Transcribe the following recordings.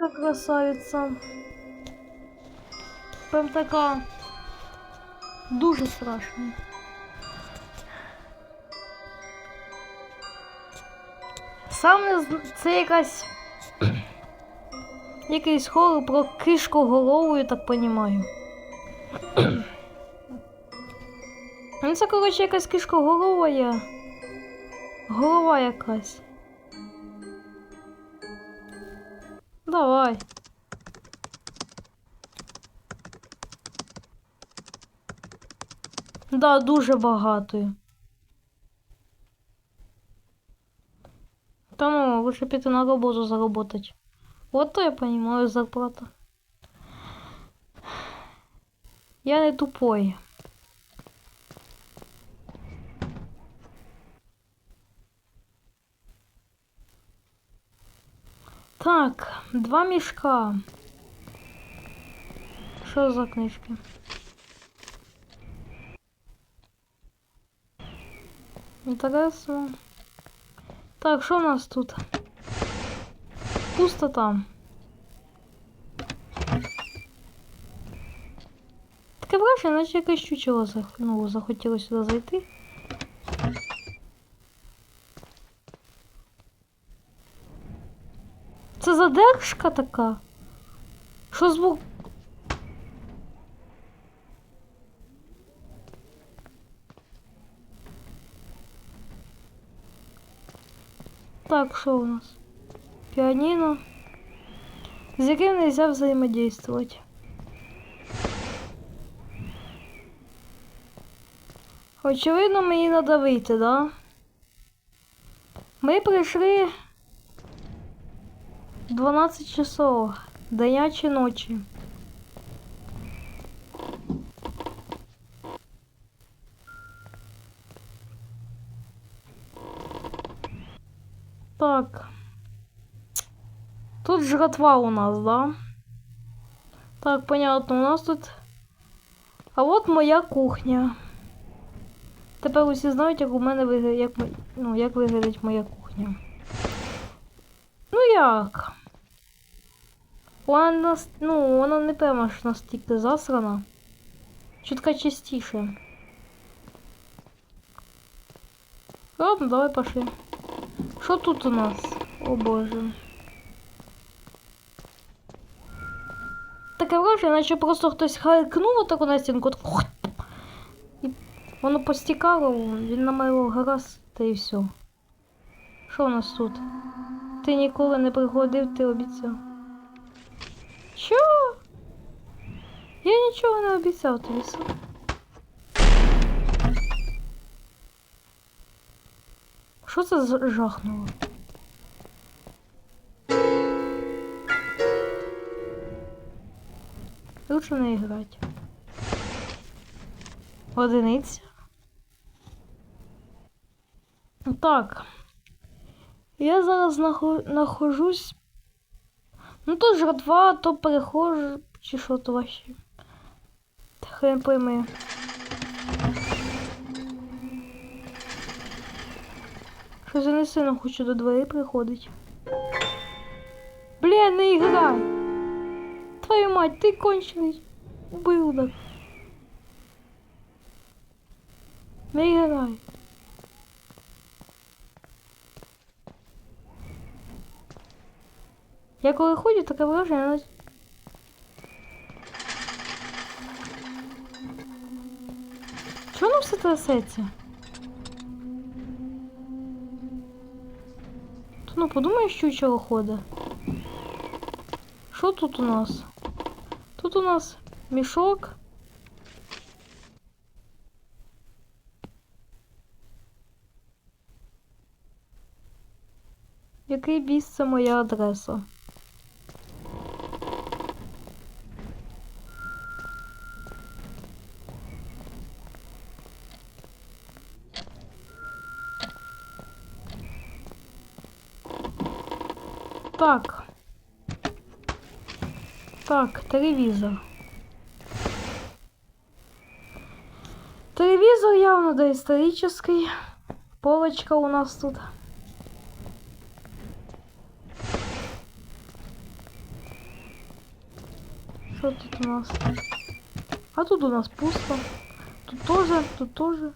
яка красавиця. Прям така дуже страшна. Саме це якась якийсь хорор про кишку голову, я так понімаю. Ну, це, коротше, якась кишкоголова є. Голова якась. Давай. Да, дуже багато. Та ну, лучше піти на роботу заработать. Вот то я понимаю зарплата. Я не тупой. Так, два мішка. Що за книжки? Інтересно. Так, що у нас тут? Пустота. Таке враження, наче якесь чучело ну, захотіло сюди зайти. Це задержка така? Що звук? Так, що у нас? Піаніно. З яким нельзя взаимодействовать. Очевидно, мені надо вийти, да? Ми прийшли 12 часов. Дня чи ночі. Так. Тут жратва у нас, да? Так, понятно, у нас тут. А от моя кухня. Тепер усі знають, як у мене виглядає, як, ну, як виглядить моя кухня. Ну як? Нас, ну, вона не прямо ж настільки засрана. Чутка частіше. Ладно, давай пошли. Що тут у нас? О боже. Таке враження, наче просто хтось харкнув таку на стінку. І воно постікало, він намалював гаразд, та і все. Що у нас тут? Ти ніколи не приходив, ти обіцяв. Що? Я нічого не обіцяв тобі сам. Що це за жахнуло? Лучше не грати. Одиниця. Так. Я зараз нахо- нахожусь. Ну то жратва, то перехожу, чи що то вообще. Хрен пойми. Щось я не сильно хочу до дверей приходить. Блін, не грай! Твою мать, ти кончений ублюдок. Не грай. Я коли ходжу, таке враження. воно все трясеться? Та ну подумай, що чого ходить. Що тут у нас? Тут у нас мішок. Який біс це моя адреса? Так, телевізор. Телевізор явно доисторический. Полочка у нас тут. Що тут у нас? А тут у нас пусто. Тут тоже, тут тоже.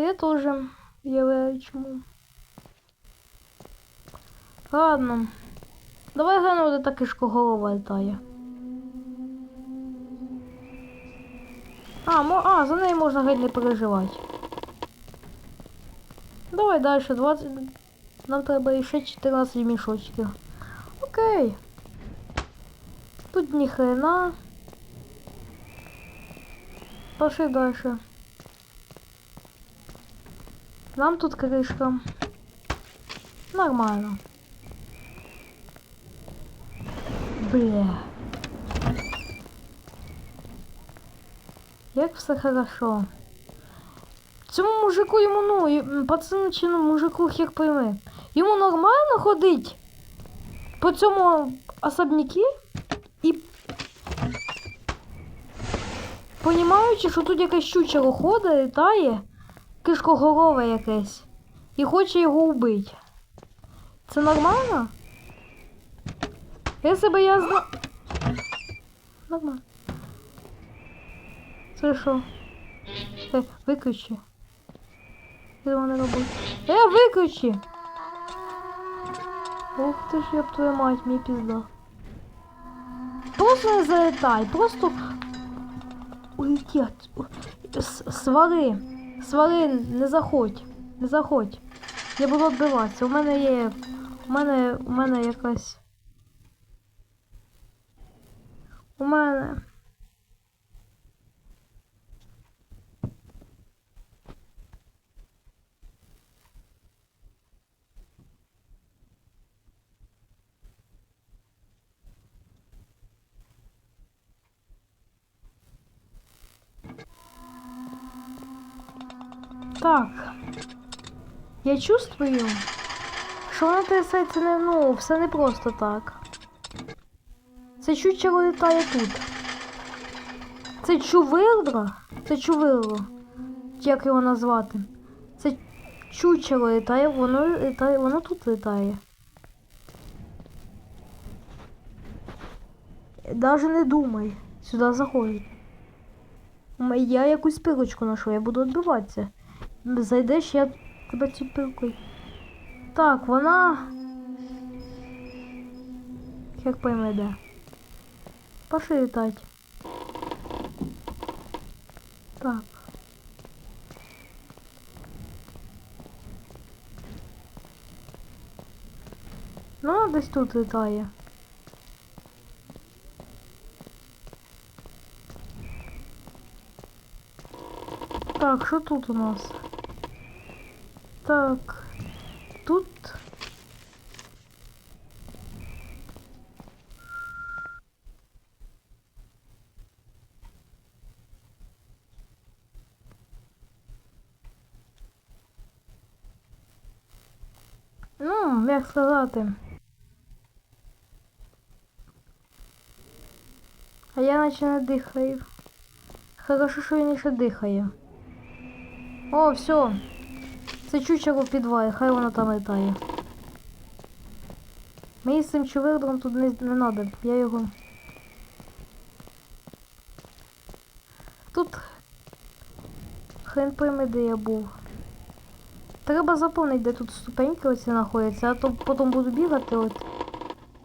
Я тоже являю чему. Ладно. Давай глянемо, де та кишкоголова літає. А, мо... а, за неї можна геть не переживати. Давай далі, 20. Нам треба ще 14 мішочків. Окей. Тут ні хрена. Пошли дальше. Нам тут кришка. Нормально. Бля. Як все хорошо. Цьому мужику йому, ну, і- м, пацану чи ну, мужику хер пойми. Йому нормально ходить по цьому особняки і понімаючи, що тут якесь чучело ходить, літає, кишкоголове якесь, і хоче його вбити. Це нормально? Якщо би я зна... Нормально. Це що? Е, виключи. Що вона робить? Е, виключи! Ух ти ж, ёб твою мать, мені пізда. Просто не залетай, просто улетять. Свари. Свари, не заходь. Не заходь. Я буду відбиватися. У мене є. У мене. У мене якась. У мене. Так. Я чувствую, що вона трясеться не ну, все не просто так. Це чучело літає тут. Це чувилдро? Це чувило. Як його назвати? Це чучело літає, воно літає, воно тут літає. Даже не думай. Сюди заходить. Я якусь пилочку ношу, я буду відбиватися. Зайдеш, я тебе цю пилкою. Так, вона. Як пойме, де. Пошли літать. Так. Ну, десь тут літає. Так, що тут у нас? Так. Тут. Ну, як сказати. А я наче не дихаю. Хорошо, що він ще дихає. О, все. Це чучело в підвалі, хай воно там літає. Мені з цим чувирдом тут не, не треба, я його. Тут хрен пойми, де я був. Треба запомнити, де тут ступеньки оці знаходяться, а то потім буду бігати от.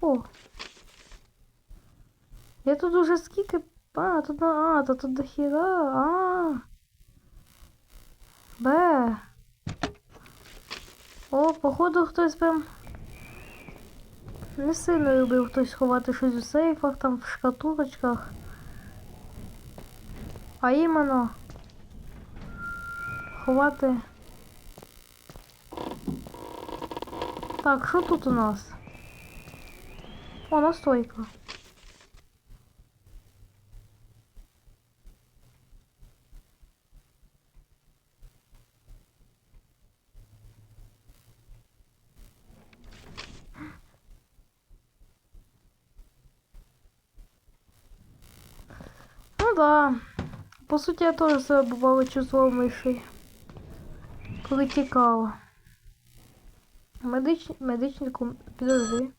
О. Я тут уже скільки. А, тут на. А, то тут до хіра. А. Б. О, походу хтось прям не сильно любив хтось ховати щось у сейфах, там в шкатулочках. А іменно ховати. Так, що тут у нас? О, настойка. Да. По суті, я теж себе бувало чувствував мишей. Коли тікала. Медичний, медичний ком... Підожди.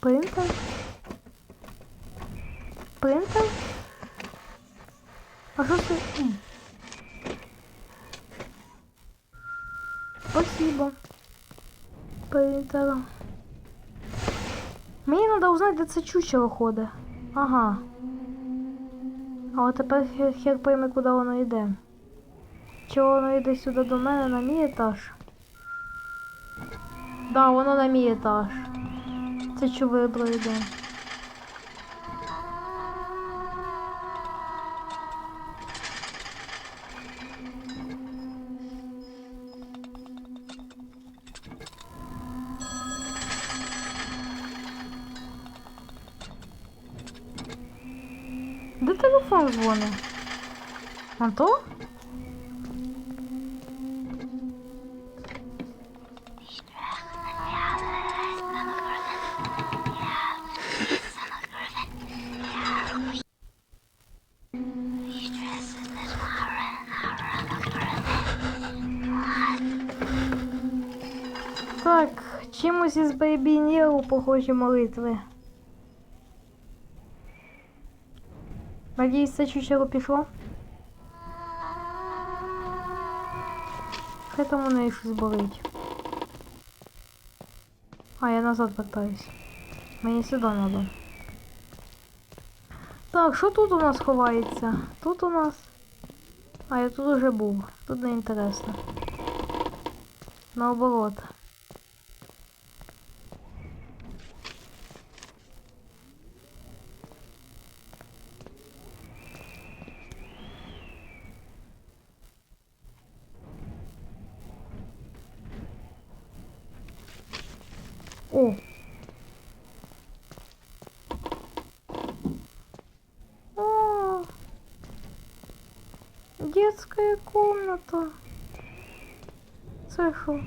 Принтер? Принтер? А що це? Спасибо. Принтер. Мені треба узнати, де це чучело ходить. Ага. А от тепер хер, пойме, куди воно йде. Чи воно йде сюди до мене на мій етаж? Да, воно на мій етаж. Це чувидло йде. Де телефон дзвонить? А? Так, чимось із Baby Nero похожі молитви. Надіюсь, це чучело пішло. Хай там у неї щось болить. А, я назад вертаюсь. Мені сюди треба. Так, що тут у нас ховається? Тут у нас. А, я тут уже був. Тут не інтересно. Наоборот. О. О. Детская комната. Це що?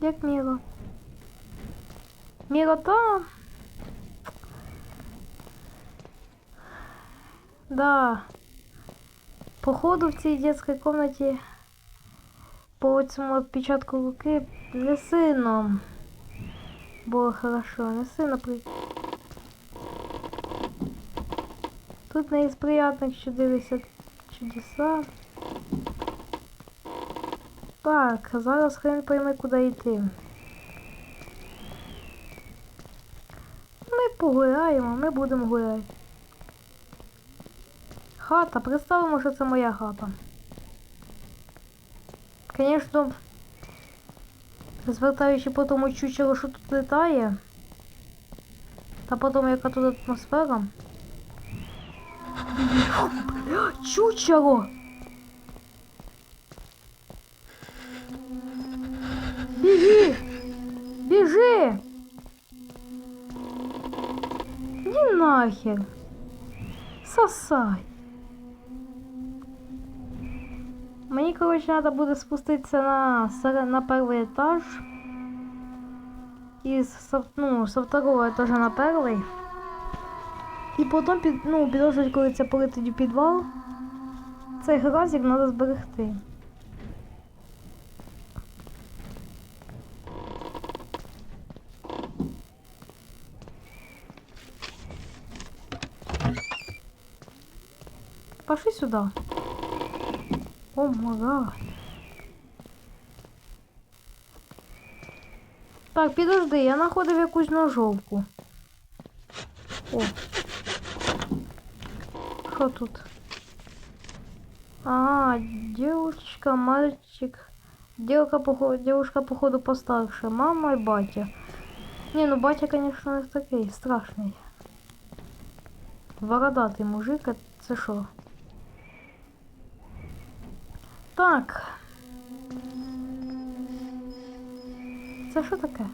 Як мило. Милота. Да. Походу в цій детской комнаті по цьому отпечатку руки не сильно було хорошо, не сильно при... Тут не із приятних що дивися чудеса. Так, зараз хрен пойме, куди йти. Ми погуляємо, ми будемо гуляти. Хата, представимо, що це моя хата. Звісно, звертаючи по тому чучело, що тут літає, та по тому, яка тут атмосфера. Бля, Чучело! Біги! Біжи! Іди нахер! Сосай! Мені, коротше, треба буде спуститися на, на перший етаж. І со, ну, со второго етажа на перший. І потім, під, ну, підозрюють, коли це полетить у підвал. Цей гразик треба зберегти. Пошли О мага. Так, підожди, я знаходив якусь ножовку. О. Що тут? А, девушка, мальчик. Девушка, походу, девушка, походу, постарше. Мама и батя. Не, ну батя, конечно, не такий страшний. Бородатий мужик, це що? Так. Це что таке?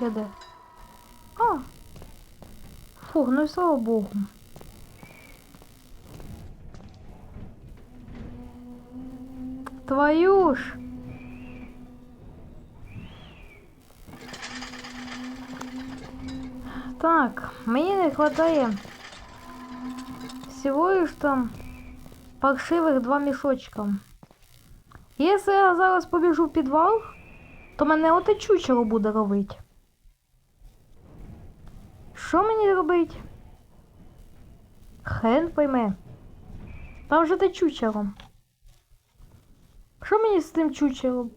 Я де? А! Фух, ну и слава Богу. Твою ж! Так, мне не хватает всего лишь там паршивих два мішочка. Якщо я зараз побіжу в підвал, то мене оте чучело буде робити. Що мені робить? Хрен пойме. Там же те чучело. Що мені з тим чучелом?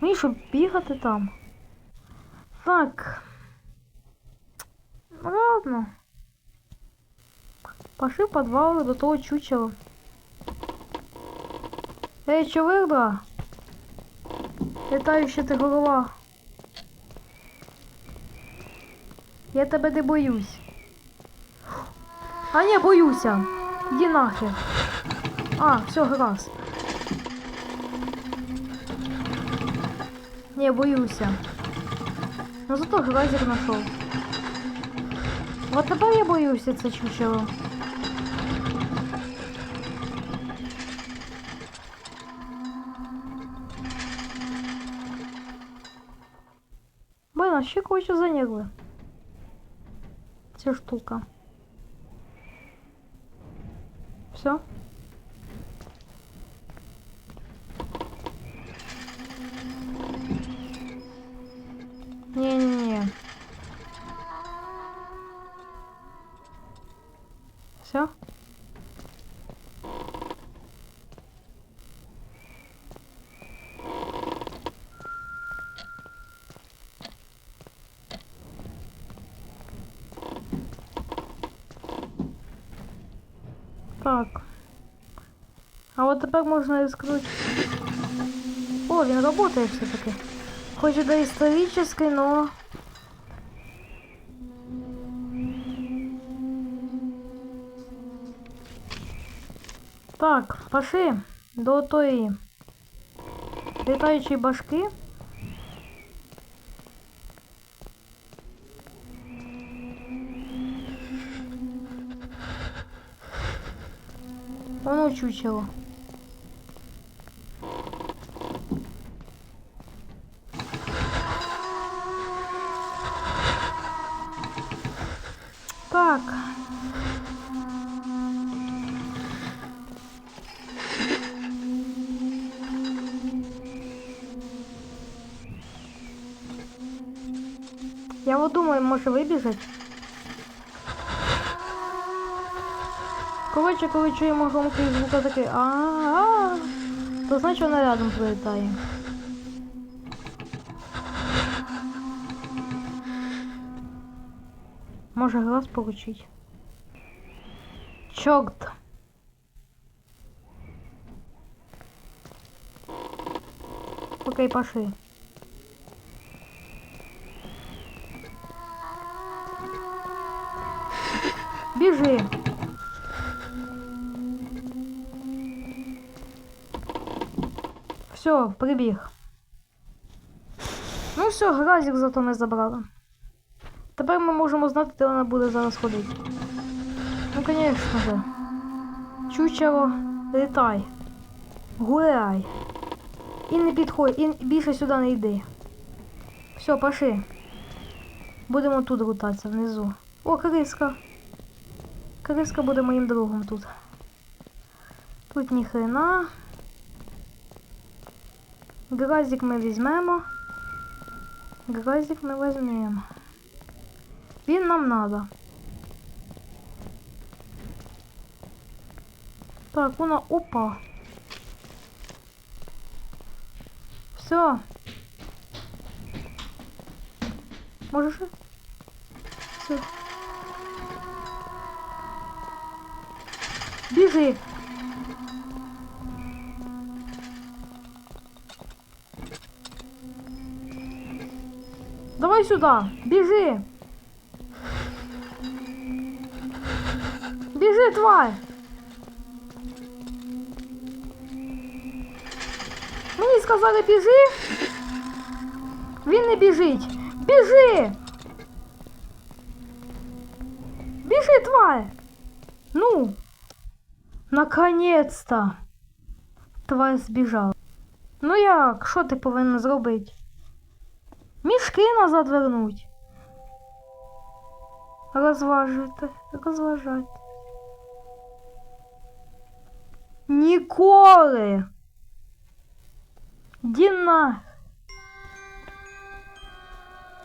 Мені що бігати там? Так. Ладно. Пошли в подвал до того чучела. Эй, чувырда! Летающая ты голова. Я тебе не боюсь. А не, боюся. Иди нахер. А, все, раз. Не, боюся. Ну зато гразик нашел. Вот тепер я боюся це чучело. Короче занервы. Ця штука. Так. А от тепер можна рискнути. О, він працює все-таки. Хоч і доісторичний, но... Так, пошли до тої літаючої башки. Воно чучело. Так. Я вот думаю, може вибіжать. Коротше, коли чуємо громкий звук такий а то значить вона рядом прилітає. Може глаз получить. Чорт. Окей, пошли. Біжи. Все, прибіг. Ну все, гразик зато ми забрали. Тепер ми можемо знати, де вона буде зараз ходити. Ну, звісно же. Чучело, літай. Гуляй. І не підходь, і більше сюди не йди. Все, пошли. Будемо тут лутатися внизу. О, криска. Криска буде моїм другом тут. Тут ніхрена. Гразик ми візьмемо. Гразик ми візьмемо. Він нам надо. Так, вона опа. Все. Можеш? Все. Біжи. Давай сюда, біжи. Біжи, тварь. Мені сказали біжи. Він не біжить. Біжи. Біжи, тварь. Ну. Наконец-то. тварь збіжала. Ну як? Що ти повинен зробити? Мішки назад вернуть. Розважуйте, розважайте. Ніколи. Діна.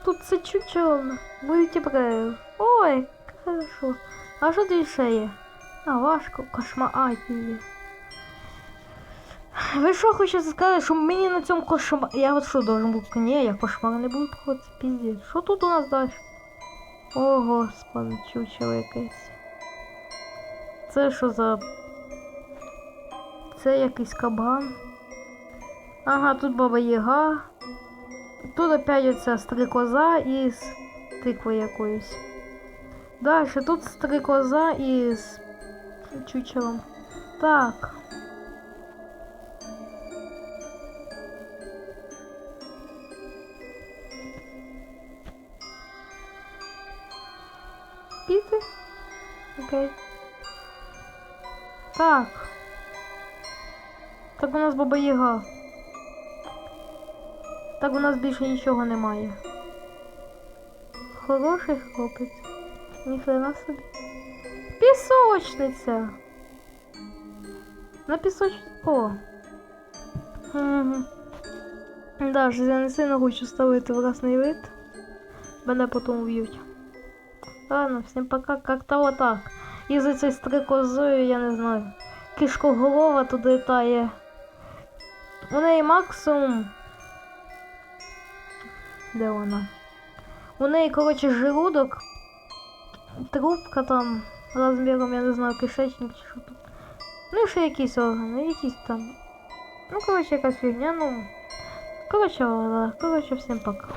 Тут це чучело. Будете правил. Ой, хорошо. А що тут ще є? А, важко, кошмар. А, є. Ви що хочете сказати, що мені на цьому кошмар... Я от що должен був? Ні, я кошмар не буду проходити, піздець. Що тут у нас далі? О, господи, чучело якесь. Це що за... Це якийсь кабан. Ага, тут баба Яга. Тут опять оця стрикоза із тикви якоюсь. Дальше тут стрикоза із чучелом. Так. Так баба Яга. Так у нас більше нічого немає. Хороший хлопець. Ніхрена собі. Пісочниця. На пісоч... О. Угу. Да, щось я не сильно хочу ставити власний вид. Мене потім вб'ють. Ладно, всім пока. Как-то вот так. І за цією стрикозою, я не знаю. Кишкоголова тут літає. У неї максимум. Де вона? У неї, коротше, желудок. Трубка там розміром, я не знаю, кишечник чи що там. Ну, ще якісь органи, якісь там. Ну, коротше, якась фігня, ну. Коротше, коротше, всім пока.